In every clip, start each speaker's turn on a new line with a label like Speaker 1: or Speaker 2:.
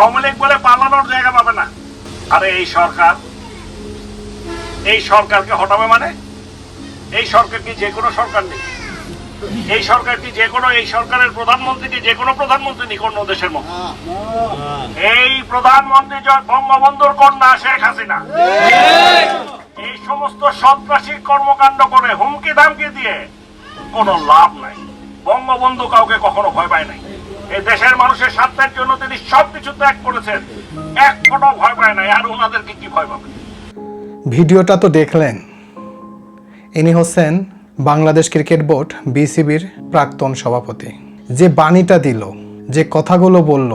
Speaker 1: আওয়ামী লীগ বলে পালানোর জায়গা পাবে না। আরে এই সরকার, এই সরকারকে হটাবে মানে? এই সরকার কি যে কোনো সরকার নেই। এই সরকার কি যে কোনো, এই সরকারের প্রধানমন্ত্রী কি যে কোনো প্রধানমন্ত্রী নেই কোন দেশের মতো এই প্রধানমন্ত্রী বঙ্গবন্ধুর কন্যা শেখ হাসিনা। এই সমস্ত সন্ত্রাসী কর্মকাণ্ড করে হুমকি ধামকি দিয়ে কোনো লাভ নাই। বঙ্গবন্ধু কাউকে কখনো ভয় পায় নাই। এই দেশের মানুষের স্বার্থের জন্য তিনি সবকিছু ত্যাগ করেছেন। এক ফোটো ভয় পায় নাই, আর ওনাদেরকে কি ভয় পাবে?
Speaker 2: ভিডিওটা তো দেখলেন। ইনি হচ্ছেন বাংলাদেশ ক্রিকেট বোর্ড বিসিবির প্রাক্তন সভাপতি। যে বাণীটা দিল, যে কথাগুলো বলল,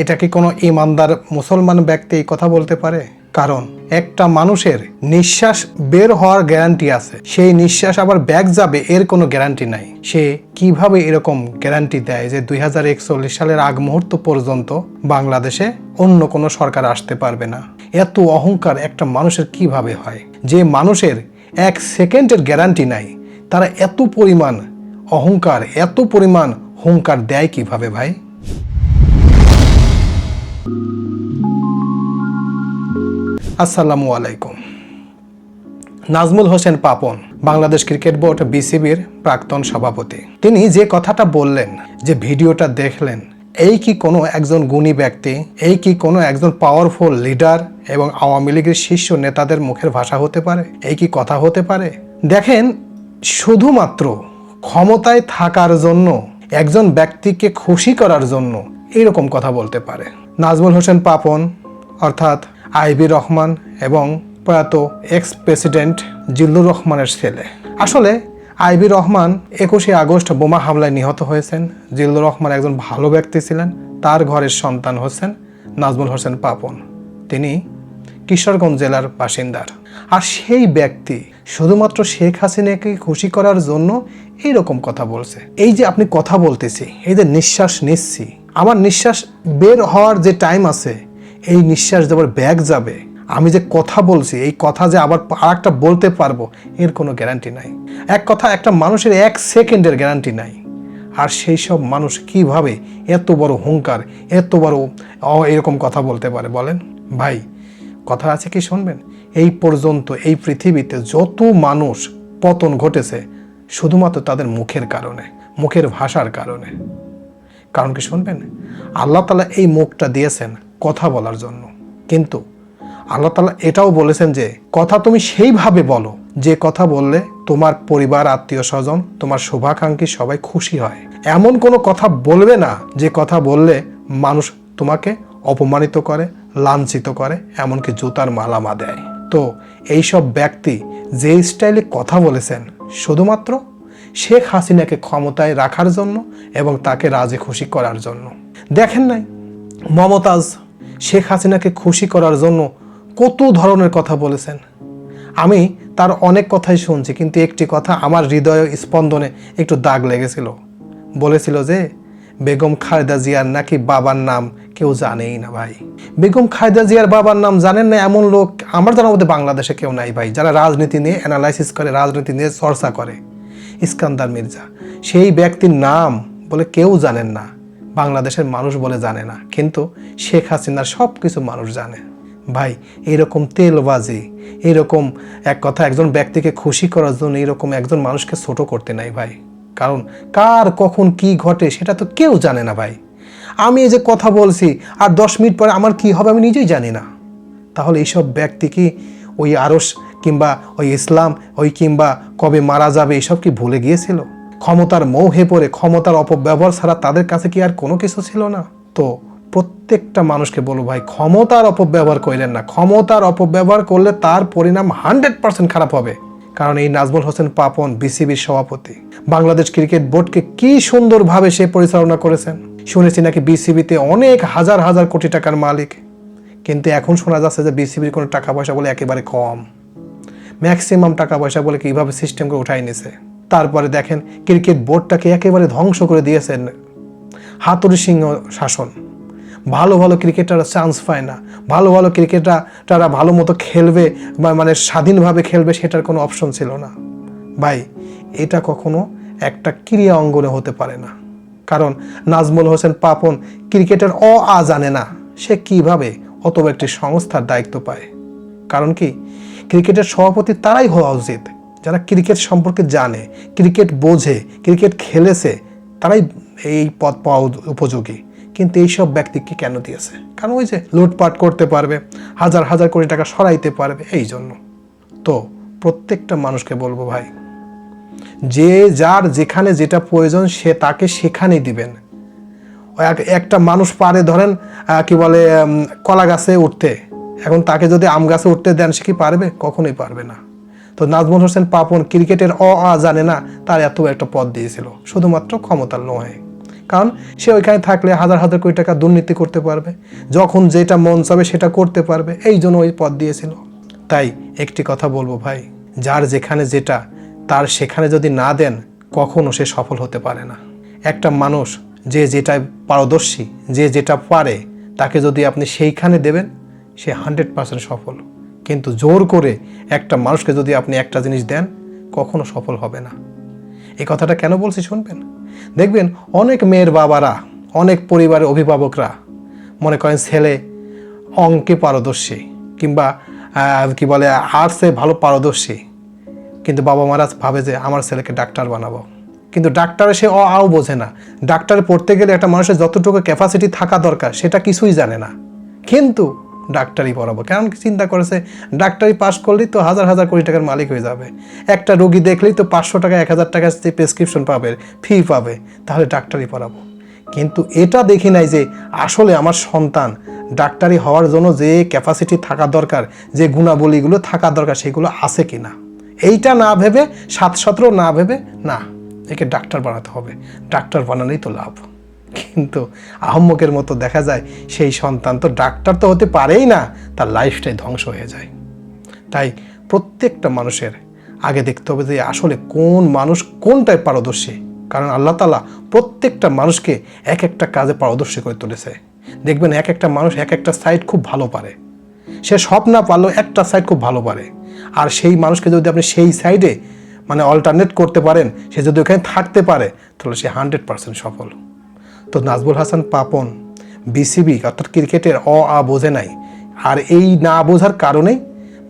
Speaker 2: এটা কি কোনো ইমানদার মুসলমান ব্যক্তি কথা বলতে পারে? কারণ একটা মানুষের নিঃশ্বাস বের হওয়ার গ্যারান্টি আছে। সেই নিঃশ্বাস আবার ব্যাক যাবে, এর কোনো গ্যারান্টি নাই। সে কীভাবে এরকম গ্যারান্টি দেয় যে দুই হাজার একচল্লিশ সালের আগ মুহূর্ত পর্যন্ত বাংলাদেশে অন্য কোনো সরকার আসতে পারবে না? এত অহংকার একটা মানুষের কীভাবে হয়? যে মানুষের এক সেকেন্ডের গ্যারান্টি নাই, তারা এত পরিমাণ অহংকার, এত পরিমাণ হুঙ্কার দেয় কীভাবে ভাই? আসসালামু আলাইকুম। নাজমুল হোসেন পাপন, বাংলাদেশ ক্রিকেট বোর্ড বিসিবির প্রাক্তন সভাপতি। তিনি যে কথাটা বললেন, যে ভিডিওটা দেখলেন, এই কি কোনো একজন গুণী ব্যক্তি, এই কি কোনো একজন পাওয়ারফুল লিডার এবং আওয়ামী লীগের শীর্ষ নেতাদের মুখের ভাষা হতে পারে? এই কি কথা হতে পারে? দেখেন, শুধুমাত্র ক্ষমতায় থাকার জন্য, একজন ব্যক্তিকে খুশি করার জন্য এইরকম কথা বলতে পারে। নাজমুল হোসেন পাপন, অর্থাৎ আইবি রহমান এবং প্রয়াত এক্স প্রেসিডেন্ট জিল্লুর রহমানের ছেলে। আসলে আইবি রহমান একুশে আগস্ট বোমা হামলায় নিহত হয়েছেন। জিল্লুর রহমান একজন ভালো ব্যক্তি ছিলেন। তার ঘরের সন্তান হোসেন নাজমুল হোসেন পাপন। তিনি কিশোরগঞ্জ জেলার বাসিন্দার। আর সেই ব্যক্তি শুধুমাত্র শেখ হাসিনাকে খুশি করার জন্য এই রকম কথা বলছে। এই যে আপনি কথা বলতেছি, এই যে নিঃশ্বাস নিচ্ছি, আমার নিঃশ্বাস বের হওয়ার যে টাইম আছে এই নিঃশ্বাস যাবার ব্যাগ যাবে। আমি যে কথা বলছি, এই কথা যে আবার আর একটা বলতে পারব, এর কোনো গ্যারান্টি নাই। এক কথা, একটা মানুষের এক সেকেন্ডের গ্যারান্টি নাই। আর সেই সব মানুষ কীভাবে এত বড় হুঙ্কার, এত বড় এরকম কথা বলতে পারে বলেন? ভাই, কথা আছে কি শুনবেন? এই পর্যন্ত এই পৃথিবীতে যত মানুষ পতন ঘটেছে, শুধুমাত্র তাদের মুখের কারণে, মুখের ভাষার কারণে। কারণ কি শুনবেন? আল্লাহ তালা এই মুখটা দিয়েছেন কথা বলার জন্য। কিন্তু আল্লাহ তালা এটাও বলেছেন যে, কথা তুমি সেইভাবে বলো, যে কথা বললে তোমার পরিবার, আত্মীয় স্বজন, তোমার শুভাকাঙ্ক্ষী সবাই খুশি হয়। এমন কোনো কথা বলবে না যে কথা বললে মানুষ তোমাকে অপমানিত করে, লাঞ্ছিত করে, এমনকি জুতার মালামা দেয়। তো এইসব ব্যক্তি যে স্টাইলে কথা বলেছেন, শুধুমাত্র শেখ হাসিনাকে ক্ষমতায় রাখার জন্য এবং তাকে রাজে খুশি করার জন্য। দেখেন নাই, মমতাজ শেখ হাসিনাকে খুশি করার জন্য কত ধরনের কথা বলেছেন। আমি তার অনেক কথাই শুনছি, কিন্তু একটি কথা আমার হৃদয় স্পন্দনে একটু দাগ লেগেছিল। বলেছিল যে, বেগম খালেদা জিয়ার নাকি বাবার নাম কেউ জানেই না ভাই। বেগম খালেদা জিয়ার বাবার নাম জানেন না এমন লোক আমার জানার মধ্যে বাংলাদেশে কেউ নাই ভাই, যারা রাজনীতি নিয়ে অ্যানালাইসিস করে, রাজনীতি নিয়ে চর্চা করে। ইস্কান্দার মির্জা, সেই ব্যক্তির নাম বলে কেউ জানেন না। বাংলাদেশের মানুষ বলে জানে না, কিন্তু শেখ হাসিনার সব কিছু মানুষ জানে। ভাই এরকম তেলবাজি এরকম এক কথা একজন ব্যক্তিকে খুশি করার জন্য এরকম একজন মানুষকে ছোট করতে নাই ভাই। কারণ কার, কখন, কি ঘটে সেটা তো কেউ জানে না ভাই। আমি এই যে কথা বলছি আর দশ মিনিট পরে আমার কি হবে আমি নিজেই জানি না। তাহলে এইসব ব্যক্তি কি ওই আরস কিংবা ওই ইসলাম, ওই কিংবা কবে মারা যাবে, এসব কি ভুলে গিয়েছিল? ক্ষমতার মৌহে পড়ে ক্ষমতার অপব্যবহার ছাড়া তাদের কাছে কি আর কোনো কিছু ছিল না? তো প্রত্যেকটা মানুষকে বলব ভাই, ক্ষমতার অপব্যবহার করলেন না। ক্ষমতার অপব্যবহার করলে তার পরিণাম হান্ড্রেড পার্সেন্ট খারাপ হবে। কারণ এই নাজমুল হোসেন পাপন, বিসিবির সভাপতি, বাংলাদেশ ক্রিকেট বোর্ডকে কি সুন্দরভাবে সে পরিচালনা করেছেন? শুনেছি নাকি বিসিবিতে অনেক হাজার হাজার কোটি টাকার মালিক। কিন্তু এখন শোনা যাচ্ছে যে বিসিবির কোনো টাকা পয়সা বলে একেবারে কম। ম্যাক্সিমাম টাকা পয়সা বলে কীভাবে সিস্টেম করে উঠাই নিছে? তারপরে দেখেন ক্রিকেট বোর্ডটাকে একেবারে ধ্বংস করে দিয়েছেন হাতুড়ি সিংহ শাসন। ভালো ভালো ক্রিকেটাররা চান্স পায় না। ভালো ভালো ক্রিকেটার তারা ভালো মতো খেলবে বা মানে স্বাধীনভাবে খেলবে সেটার কোনো অপশন ছিল না। ভাই, এটা কখনো একটা ক্রিয়া অঙ্গনে হতে পারে না। কারণ নাজমুল হোসেন পাপন ক্রিকেটের অ, আ জানে না সে কীভাবে অত একটি সংস্থার দায়িত্ব পায়। কারণ কি? ক্রিকেটের সভাপতি তারাই হওয়া উচিত। যারা ক্রিকেট সম্পর্কে জানে, ক্রিকেট বোঝে, ক্রিকেট খেলেছে, তারাই এই পদ পাওয়া উপযোগী। কিন্তু এইসব ব্যক্তিকে কেন দিয়েছে? কারণ ওই যে লুটপাট করতে পারবে, হাজার হাজার কোটি টাকা সরাইতে পারবে, এই জন্য। তো প্রত্যেকটা মানুষকে বলব ভাই, যে যার যেখানে যেটা প্রয়োজন সে তাকে সেখানেই দিবেন। এক- একটা মানুষ পারে ধরেন কি বলে কলা গাছে উঠতে, এখন তাকে যদি আম গাছে উঠতে দেন, সে কি পারবে? কখনোই পারবে না। তো নাজমুল হোসেন পাপন ক্রিকেটের অ, আ জানে না, তার এত একটা পদ দিয়েছিল, শুধুমাত্র ক্ষমতার নয় কারণ সে ওইখানে থাকলে হাজার হাজার কোটি টাকা দুর্নীতি করতে পারবে, যখন যেটা মন চাবে সেটা করতে পারবে, এই জন্য ওই পদ দিয়েছিল। তাই একটি কথা বলব ভাই, যার যেখানে যেটা, তার সেখানে যদি না দেন, কখনো সে সফল হতে পারে না। একটা মানুষ যে যেটায় পারদর্শী, যে যেটা পারে, তাকে যদি আপনি সেইখানে দেবেন, সে হান্ড্রেড পার্সেন্ট সফল। কিন্তু জোর করে একটা মানুষকে যদি আপনি একটা জিনিস দেন, কখনো সফল হবে না। এই কথাটা কেন বলছি শুনবেন? দেখবেন অনেক মেয়ের বাবারা, অনেক পরিবারের অভিভাবকরা মনে করেন ছেলে অঙ্কে পারদর্শী কিংবা কি বলে আর্টসে ভালো পারদর্শী। কিন্তু বাবা মারা ভাবে যে আমার ছেলেকে ডাক্তার বানাবো। কিন্তু ডাক্তারে সে অ আও বোঝে না। ডাক্তারে পড়তে গেলে একটা মানুষের যতটুকু ক্যাপাসিটি থাকা দরকার, সেটা কিছুই জানে না। কিন্তু ডাক্তারি পড়াবো। কারণ চিন্তা করেছে? ডাক্তারি পাশ করলেই তো হাজার হাজার কোটি টাকার মালিক হয়ে যাবে। একটা রোগী দেখলেই তো পাঁচশো টাকা, এক হাজার টাকার যে প্রেসক্রিপশন পাবে ফি পাবে, তাহলে ডাক্তারি পড়াবো। কিন্তু এটা দেখি নাই যে আসলে আমার সন্তান ডাক্তারি হওয়ার জন্য যে ক্যাপাসিটি থাকা দরকার, যে গুণাবলীগুলো থাকা দরকার, সেগুলো আছে কি না এইটা না ভেবে, সাত সতেরো না ভেবে না, একে ডাক্তার বানাতে হবে। ডাক্তার বানালেই তো লাভ। কিন্তু আহম্মকের মতো দেখা যায় সেই সন্তান তো ডাক্তার তো হতে পারেই না, তার লাইফটাই ধ্বংস হয়ে যায়। তাই প্রত্যেকটা মানুষের আগে দেখতে হবে যে আসলে কোন মানুষ কোনটায় পারদর্শী, কারণ আল্লাহ তালা প্রত্যেকটা মানুষকে এক একটা কাজে পারদর্শী করে তুলেছে। দেখবেন এক একটা মানুষ এক একটা সাইড খুব ভালো পারে। সে সব না পারলেও একটা সাইড খুব ভালো পারে। আর সেই মানুষকে যদি আপনি সেই সাইডে মানে অল্টারনেট করতে পারেন, সে যদি ওখানে থাকতে পারে, তাহলে সে হান্ড্রেড পার্সেন্ট সফল। তো নাজবুল হাসান পাপন, বিসিবি অর্থাৎ ক্রিকেটের অ আ বোঝে নাই। আর এই না বোঝার কারণেই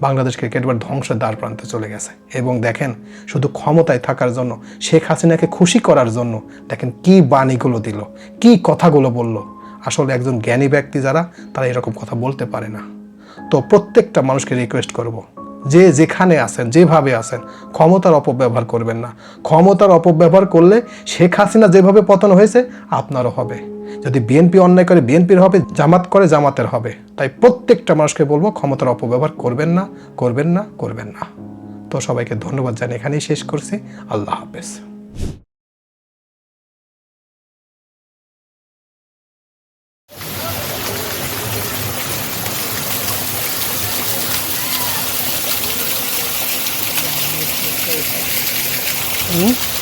Speaker 2: বাংলাদেশ ক্রিকেট এবার ধ্বংসের দ্বার প্রান্তে চলে গেছে। এবং দেখেন, শুধু ক্ষমতায় থাকার জন্য, শেখ হাসিনাকে খুশি করার জন্য, দেখেন কি বাণীগুলো দিল, কি কথাগুলো বলল। আসলে একজন জ্ঞানী ব্যক্তি যারা, তারা এরকম কথা বলতে পারে না। তো প্রত্যেকটা মানুষকে রিকোয়েস্ট করব যে যেখানে আছেন, যেভাবে আছেন, ক্ষমতার অপব্যবহার করবেন না। ক্ষমতার অপব্যবহার করলে শেখ হাসিনা যেভাবে পতন হয়েছে, আপনারও হবে। যদি বিএনপি অন্যায় করে বিএনপির হবে, জামাত করে, জামাতের হবে। তাই প্রত্যেকটা মানুষকে বলব, ক্ষমতার অপব্যবহার করবেন না করবেন না করবেন না। তো সবাইকে ধন্যবাদ জানিয়ে এখানেই শেষ করছি। আল্লাহ হাফেজ। you.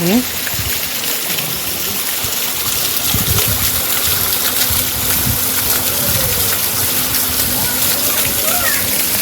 Speaker 2: Yeah.